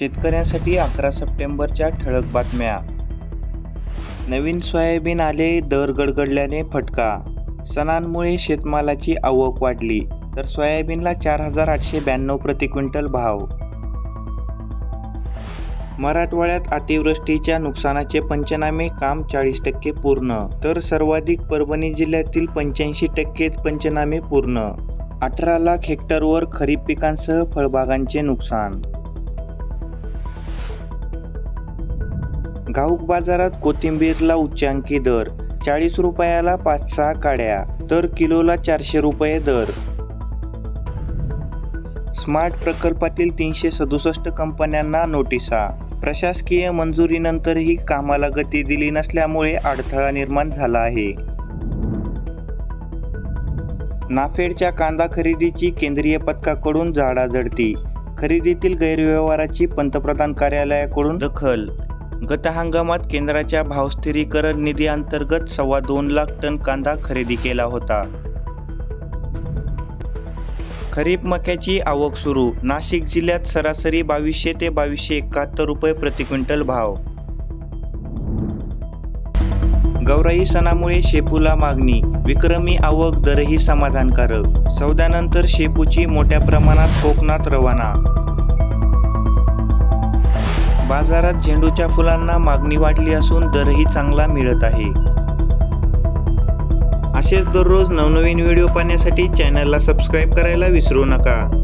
शेतकऱ्यांसाठी अकरा सप्टेंबरच्या ठळक बातम्या. नवीन सोयाबीन आले दर गडगडल्याने फटका. सणांमुळे शेतमालाची आवक वाढली तर सोयाबीनला चार हजार आठशे ब्याण्णव प्रति क्विंटल भाव. मराठवाड्यात अतिवृष्टीच्या नुकसानाचे पंचनामे काम चाळीस टक्के पूर्ण तर सर्वाधिक परभणी जिल्ह्यातील पंच्याऐंशी टक्के पंचनामे पूर्ण. अठरा लाख हेक्टरवर खरीप पिकांसह फळबागांचे नुकसान. घाऊक बाजारात कोथिंबीरला उच्चांकी दर चाळीस रुपयाला पाच सहा काड्या तर किलोला चारशे रुपये दर. स्मार्ट प्रकल्पातील तीनशे सदुसष्ट कंपन्यांना नोटिसा. प्रशासकीय मंजुरीनंतरही कामाला गती दिली नसल्यामुळे अडथळा निर्माण झाला आहे. नाफेडच्या कांदा खरेदीची केंद्रीय पथकाकडून झाडाझडती. खरेदीतील गैरव्यवहाराची पंतप्रधान कार्यालयाकडून दखल गत हंगामात केंद्राच्या भावस्थिरीकरण निधी अंतर्गत सव्वा दोन लाख टन कांदा खरेदी केला होता. खरीप मक्याची आवक सुरू. नाशिक जिल्ह्यात सरासरी बावीसशे ते बावीसशे एकाहत्तर रुपये प्रति क्विंटल भाव. गौराई सणामुळे शेपूला मागणी. विक्रमी आवक दरही समाधानकारक. सौद्यानंतर शेपूची मोठ्या प्रमाणात कोकणात रवाना. बाजारात झेंडूच्या फुलांना मागणी वाढली असून दरही चांगला मिळत आहे. असेच दररोज नवनवीन व्हिडिओ पाहण्यासाठी चॅनलला सबस्क्राईब करायला विसरू नका.